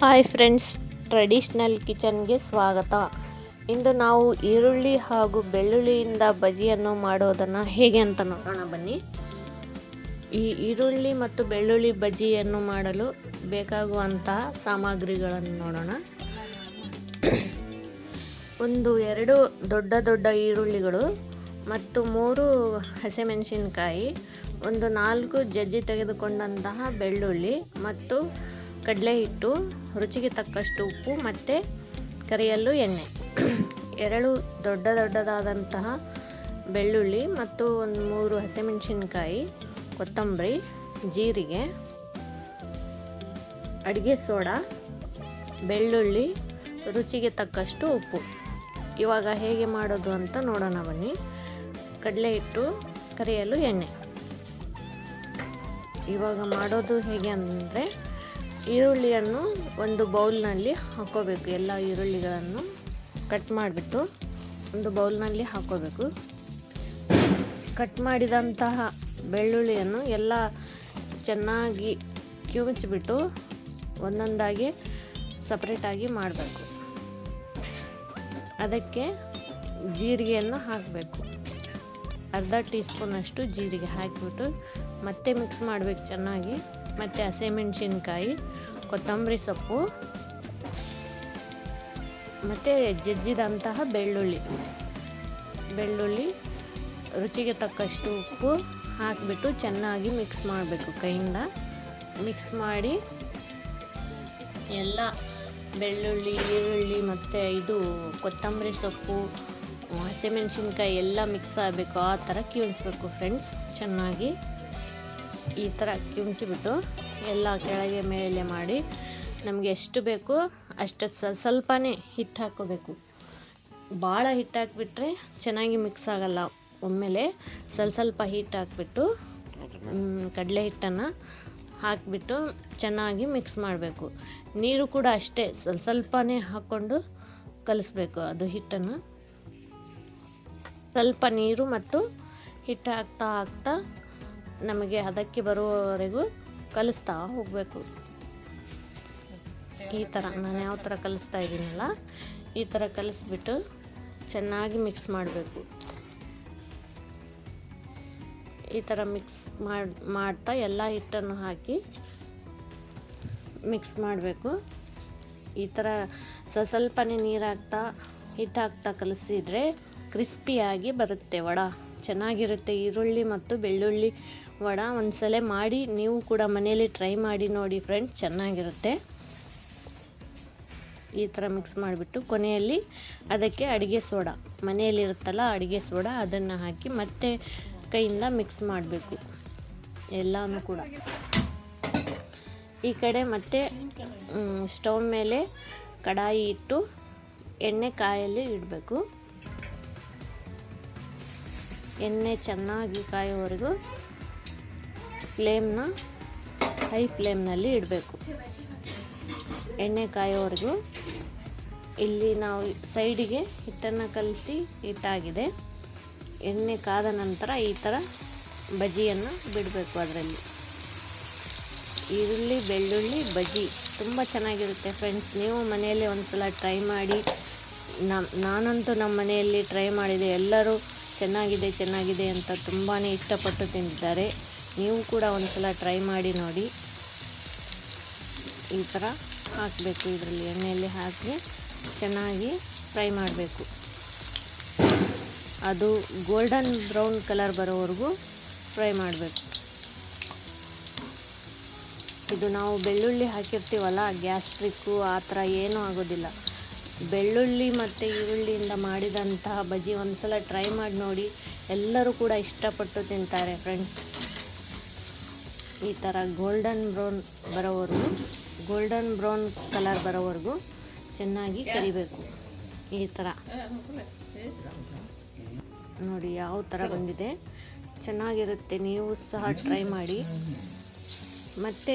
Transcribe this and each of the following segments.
Hi friends, traditional ಕಿಚನ್ಗೆ ಸ್ವಾಗತ. ಇಂದು ನಾವು ಈರುಳ್ಳಿ ಹಾಗೂ ಬೆಳ್ಳುಳ್ಳಿಯಿಂದ ಬಜಿಯನ್ನು ಮಾಡೋದನ್ನು ಹೇಗೆ ಅಂತ ನೋಡೋಣ ಬನ್ನಿ. ಈ ಈರುಳ್ಳಿ ಮತ್ತು ಬೆಳ್ಳುಳ್ಳಿ ಬಜಿಯನ್ನು ಮಾಡಲು ಬೇಕಾಗುವಂತಹ ಸಾಮಗ್ರಿಗಳನ್ನು ನೋಡೋಣ. ಒಂದು ಎರಡು ದೊಡ್ಡ ದೊಡ್ಡ ಈರುಳ್ಳಿಗಳು ಮತ್ತು ಮೂರು ಹಸಿಮೆಣಸಿನಕಾಯಿ, ಒಂದು ನಾಲ್ಕು ಜಜ್ಜಿ ತೆಗೆದುಕೊಂಡಂತಹ ಬೆಳ್ಳುಳ್ಳಿ ಮತ್ತು ಕಡಲೆ ಹಿಟ್ಟು, ರುಚಿಗೆ ತಕ್ಕಷ್ಟು ಉಪ್ಪು ಮತ್ತು ಕರಿಯಲು ಎಣ್ಣೆ. ಎರಡು ದೊಡ್ಡ ದೊಡ್ಡದಾದಂತಹ ಬೆಳ್ಳುಳ್ಳಿ ಮತ್ತು ಒಂದು ಮೂರು ಹಸಿಮೆಣಸಿನ್ಕಾಯಿ, ಕೊತ್ತಂಬರಿ, ಜೀರಿಗೆ, ಅಡುಗೆ ಸೋಡಾ, ಬೆಳ್ಳುಳ್ಳಿ, ರುಚಿಗೆ ತಕ್ಕಷ್ಟು ಉಪ್ಪು. ಇವಾಗ ಹೇಗೆ ಮಾಡೋದು ಅಂತ ನೋಡೋಣ ಬನ್ನಿ. ಕಡಲೆ ಹಿಟ್ಟು ಕರಿಯಲು ಎಣ್ಣೆ. ಇವಾಗ ಮಾಡೋದು ಹೇಗೆ ಅಂದರೆ ಈರುಳ್ಳಿಯನ್ನು ಒಂದು ಬೌಲ್ನಲ್ಲಿ ಹಾಕೋಬೇಕು ಎಲ್ಲ ಈರುಳ್ಳಿಗಳನ್ನು ಕಟ್ ಮಾಡಿಬಿಟ್ಟು ಒಂದು ಬೌಲ್ನಲ್ಲಿ ಹಾಕೋಬೇಕು ಕಟ್ ಮಾಡಿದಂತಹ ಬೆಳ್ಳುಳ್ಳಿಯನ್ನು ಎಲ್ಲ ಚೆನ್ನಾಗಿ ಕಿವುಚಿಬಿಟ್ಟು ಒಂದೊಂದಾಗಿ ಸಪ್ರೇಟಾಗಿ ಮಾಡಬೇಕು. ಅದಕ್ಕೆ ಜೀರಿಗೆಯನ್ನು ಹಾಕಬೇಕು. ಅರ್ಧ ಟೀ ಸ್ಪೂನಷ್ಟು ಜೀರಿಗೆ ಹಾಕಿಬಿಟ್ಟು ಮತ್ತೆ ಮಿಕ್ಸ್ ಮಾಡಬೇಕು ಚೆನ್ನಾಗಿ. ಮತ್ತು ಹಸಿಮೆಣಸಿನ್ಕಾಯಿ, ಕೊತ್ತಂಬರಿ ಸೊಪ್ಪು, ಮತ್ತು ಜಜ್ಜಿದಂತಹ ಬೆಳ್ಳುಳ್ಳಿ. ಬೆಳ್ಳುಳ್ಳಿ, ರುಚಿಗೆ ತಕ್ಕಷ್ಟು ಉಪ್ಪು ಹಾಕಿಬಿಟ್ಟು ಚೆನ್ನಾಗಿ ಮಿಕ್ಸ್ ಮಾಡಬೇಕು ಕೈಯಿಂದ. ಮಿಕ್ಸ್ ಮಾಡಿ ಎಲ್ಲ ಬೆಳ್ಳುಳ್ಳಿ, ಈರುಳ್ಳಿ ಮತ್ತು ಇದು ಕೊತ್ತಂಬರಿ ಸೊಪ್ಪು, ಹಸಿಮೆಣಸಿನ್ಕಾಯಿ ಎಲ್ಲ ಮಿಕ್ಸ್ ಆಗಬೇಕು. ಆ ಥರ ಕೀಳಿಸ್ಬೇಕು ಫ್ರೆಂಡ್ಸ್ ಚೆನ್ನಾಗಿ ಈ ಥರ ಕಿಮ್ಚಿಬಿಟ್ಟು ಎಲ್ಲ ಕೆಳಗೆ ಮೇಲೆ ಮಾಡಿ ನಮಗೆ ಎಷ್ಟು ಬೇಕೋ ಅಷ್ಟು ಸ್ವಲ್ಪನೇ ಹಿಟ್ಟು ಹಾಕೋಬೇಕು ಭಾಳ ಹಿಟ್ಟು ಹಾಕ್ಬಿಟ್ರೆ ಚೆನ್ನಾಗಿ ಮಿಕ್ಸ್ ಆಗೋಲ್ಲ. ಒಮ್ಮೆಲೆ ಸ್ವಲ್ಪ ಸ್ವಲ್ಪ ಹಿಟ್ಟು ಹಾಕ್ಬಿಟ್ಟು ಕಡಲೆ ಹಿಟ್ಟನ್ನು ಹಾಕಿಬಿಟ್ಟು ಚೆನ್ನಾಗಿ ಮಿಕ್ಸ್ ಮಾಡಬೇಕು. ನೀರು ಕೂಡ ಅಷ್ಟೇ ಸ್ವಲ್ಪ ಸ್ವಲ್ಪನೇ ಹಾಕ್ಕೊಂಡು ಕಲಿಸ್ಬೇಕು ಅದು ಹಿಟ್ಟನ್ನು. ಸ್ವಲ್ಪ ನೀರು ಮತ್ತು ಹಿಟ್ಟು ಹಾಕ್ತಾ ಹಾಕ್ತಾ ನಮಗೆ ಅದಕ್ಕೆ ಬರುವವರೆಗೂ ಕಲಿಸ್ತಾ ಹೋಗಬೇಕು. ಈ ಥರ ನಾನು ಯಾವ ಥರ ಕಲಿಸ್ತಾ ಇದ್ದೀನಲ್ಲ, ಈ ಥರ ಕಲಿಸ್ಬಿಟ್ಟು ಚೆನ್ನಾಗಿ ಮಿಕ್ಸ್ ಮಾಡಬೇಕು. ಈ ಥರ ಮಿಕ್ಸ್ ಮಾಡಿ, ಮಾಡ್ತಾ ಎಲ್ಲ ಹಿಟ್ಟನ್ನು ಹಾಕಿ ಮಿಕ್ಸ್ ಮಾಡಬೇಕು. ಈ ಥರ ಸ್ವಲ್ಪ ಸ್ವಲ್ಪನೇ ನೀರು ಹಾಕ್ತಾ ಹಿಟ್ಟು ಹಾಕ್ತಾ ಕಲಿಸಿದರೆ ಕ್ರಿಸ್ಪಿಯಾಗಿ ಬರುತ್ತೆ ವಡ. ಚೆನ್ನಾಗಿರುತ್ತೆ, ಈರುಳ್ಳಿ ಮತ್ತು ಬೆಳ್ಳುಳ್ಳಿ ವಡ ಒಂದ್ಸಲ ಮಾಡಿ ನೀವು ಕೂಡ ಮನೆಯಲ್ಲಿ ಟ್ರೈ ಮಾಡಿ ನೋಡಿ ಫ್ರೆಂಡ್ಸ್ ಚೆನ್ನಾಗಿರುತ್ತೆ. ಈ ಥರ ಮಿಕ್ಸ್ ಮಾಡಿಬಿಟ್ಟು ಕೊನೆಯಲ್ಲಿ ಅದಕ್ಕೆ ಅಡುಗೆ ಸೋಡಾ. ಮನೆಯಲ್ಲಿರುತ್ತಲ್ಲ ಅಡುಗೆ ಸೋಡಾ, ಅದನ್ನು ಹಾಕಿ ಮತ್ತೆ ಕೈಯಿಂದ ಮಿಕ್ಸ್ ಮಾಡಬೇಕು, ಎಲ್ಲನೂ ಕೂಡ. ಈ ಕಡೆ ಮತ್ತೆ ಸ್ಟವ್ ಮೇಲೆ ಕಡಾಯಿ ಇಟ್ಟು ಎಣ್ಣೆ ಕಾಯಲ್ಲಿ ಇಡಬೇಕು. ಎಣ್ಣೆ ಚೆನ್ನಾಗಿ ಕಾಯೋವರೆಗೂ ಫ್ಲೇಮ್ನ ಹೈ ಫ್ಲೇಮ್ನಲ್ಲಿ ಇಡಬೇಕು. ಎಣ್ಣೆ ಕಾಯೋವರೆಗೂ ಇಲ್ಲಿ ನಾವು ಸೈಡಿಗೆ ಹಿಟ್ಟನ್ನು ಕಲಸಿ ಹಿಟ್ಟಾಗಿದೆ. ಎಣ್ಣೆ ಕಾದ ನಂತರ ಈ ಥರ ಬಜಿಯನ್ನು ಬಿಡಬೇಕು ಅದರಲ್ಲಿ. ಈರುಳ್ಳಿ, ಬೆಳ್ಳುಳ್ಳಿ, ಬಜಿ ತುಂಬ ಚೆನ್ನಾಗಿರುತ್ತೆ ಫ್ರೆಂಡ್ಸ್. ನೀವು ಮನೆಯಲ್ಲಿ ಒಂದು ಸಲ ಟ್ರೈ ಮಾಡಿ. ನಮ್ಮ ನಾನಂತೂ ನಮ್ಮ ಮನೆಯಲ್ಲಿ ಟ್ರೈ ಮಾಡಿದೆ. ಎಲ್ಲರೂ ಚೆನ್ನಾಗಿದೆ ಚೆನ್ನಾಗಿದೆ ಅಂತ ತುಂಬಾ ಇಷ್ಟಪಟ್ಟು ತಿಂದಿದ್ದಾರೆ. ನೀವು ಕೂಡ ಒಂದು ಸಲ ಟ್ರೈ ಮಾಡಿ ನೋಡಿ. ಈ ಥರ ಹಾಕಬೇಕು, ಇದರಲ್ಲಿ ಎಣ್ಣೆಯಲ್ಲಿ ಹಾಕಿ ಚೆನ್ನಾಗಿ ಫ್ರೈ ಮಾಡಬೇಕು. ಅದು ಗೋಲ್ಡನ್ ಬ್ರೌನ್ ಕಲರ್ ಬರೋವರೆಗೂ ಫ್ರೈ ಮಾಡಬೇಕು. ಇದು ನಾವು ಬೆಳ್ಳುಳ್ಳಿ ಹಾಕಿರ್ತೀವಲ್ಲ ಗ್ಯಾಸ್ಟ್ರಿಕ್ಕು ಆ ಥರ ಏನೂ ಆಗೋದಿಲ್ಲ. ಬೆಳ್ಳುಳ್ಳಿ ಮತ್ತು ಈರುಳ್ಳಿಯಿಂದ ಮಾಡಿದಂತಹ ಬಜಿ ಒಂದು ಸಲ ಟ್ರೈ ಮಾಡಿ ನೋಡಿ. ಎಲ್ಲರೂ ಕೂಡ ಇಷ್ಟಪಟ್ಟು ತಿಂತಾರೆ ಫ್ರೆಂಡ್ಸ್ ಈ ಥರ ಗೋಲ್ಡನ್ ಬ್ರೌನ್ ಬರೋವರೆಗೂ ಗೋಲ್ಡನ್ ಬ್ರೌನ್ ಕಲರ್ ಬರೋವರೆಗೂ ಚೆನ್ನಾಗಿ ಕರಿಬೇಕು. ಈ ಥರ ನೋಡಿ ಯಾವ ಥರ ಬಂದಿದೆ. ಚೆನ್ನಾಗಿರುತ್ತೆ. ನೀವು ಸಹ ಟ್ರೈ ಮಾಡಿ. ಮತ್ತು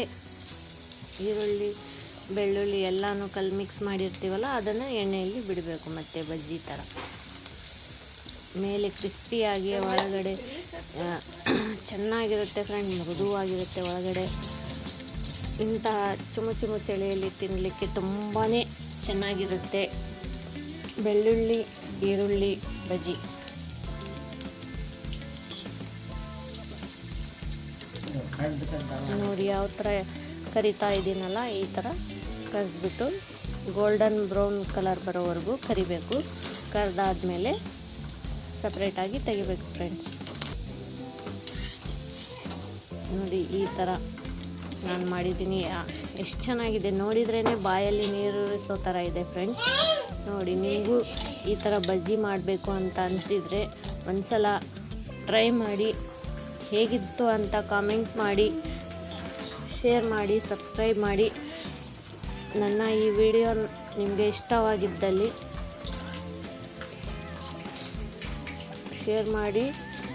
ಈರುಳ್ಳಿ. ಬೆಳ್ಳುಳ್ಳಿ ಎಲ್ಲನೂ ಕಲ್ ಮಿಕ್ಸ್ ಮಾಡಿರ್ತೀವಲ್ಲ ಅದನ್ನು ಎಣ್ಣೆಯಲ್ಲಿ ಬಿಡಬೇಕು ಮತ್ತೆ ಬಜ್ಜಿ ಥರ ಮೇಲೆ ಕ್ರಿಸ್ಪಿಯಾಗಿ ಒಳಗಡೆ ಚೆನ್ನಾಗಿರುತ್ತೆ ಫ್ರೆಂಡ್ ಮೃದುವಾಗಿರುತ್ತೆ ಒಳಗಡೆ. ಇಂತಹ ಚುಮು ಚುಮು ಚಳಿಯಲ್ಲಿ ತಿನ್ನಲಿಕ್ಕೆ ತುಂಬಾ ಚೆನ್ನಾಗಿರುತ್ತೆ ಬೆಳ್ಳುಳ್ಳಿ ಈರುಳ್ಳಿ ಬಜ್ಜಿ. ನೋಡಿ ಯಾವ ಥರ ಕರಿತಾ ಇದ್ದೀನಲ್ಲ ಈ ಥರ ಕರೆದ್ಬಿಟ್ಟು ಗೋಲ್ಡನ್ ಬ್ರೌನ್ ಕಲರ್ ಬರೋವರೆಗೂ ಕರಿಬೇಕು. ಕರೆದಾದ್ಮೇಲೆ ಸಪ್ರೇಟಾಗಿ ತೆಗಿಬೇಕು ಫ್ರೆಂಡ್ಸ್ ನೋಡಿ, ಈ ಥರ ನಾನು ಮಾಡಿದ್ದೀನಿ. ಎಷ್ಟು ಚೆನ್ನಾಗಿದೆ. ನೋಡಿದ್ರೇ ಬಾಯಲ್ಲಿ ನೀರೂರಿಸೋ ಥರ ಇದೆ ಫ್ರೆಂಡ್ಸ್ ನೋಡಿ ನಿಮಗೂ ಈ ಥರ ಬಜ್ಜಿ ಮಾಡಬೇಕು ಅಂತ ಅನಿಸಿದರೆ ಒಂದ್ಸಲ ಟ್ರೈ ಮಾಡಿ. ಹೇಗಿತ್ತು ಅಂತ ಕಾಮೆಂಟ್ ಮಾಡಿ. ಶೇರ್ ಮಾಡಿ ಸಬ್ಸ್ಕ್ರೈಬ್ ಮಾಡಿ. ನನ್ನ ಈ ವಿಡಿಯೋ ನಿಮಗೆ ಇಷ್ಟವಾಗಿದ್ದಲ್ಲಿ ಶೇರ್ ಮಾಡಿ,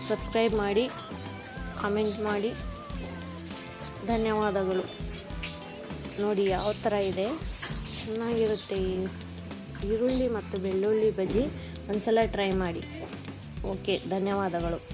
ಸಬ್ಸ್ಕ್ರೈಬ್ ಮಾಡಿ, ಕಾಮೆಂಟ್ ಮಾಡಿ. ಧನ್ಯವಾದಗಳು. ನೋಡಿ ಯಾವ ಥರ ಇದೆ. ಚೆನ್ನಾಗಿರುತ್ತೆ ಈರುಳ್ಳಿ ಮತ್ತು ಬೆಳ್ಳುಳ್ಳಿ ಬಜ್ಜಿ. ಒಂದ್ಸಲ ಟ್ರೈ ಮಾಡಿ. ಓಕೆ, ಧನ್ಯವಾದಗಳು.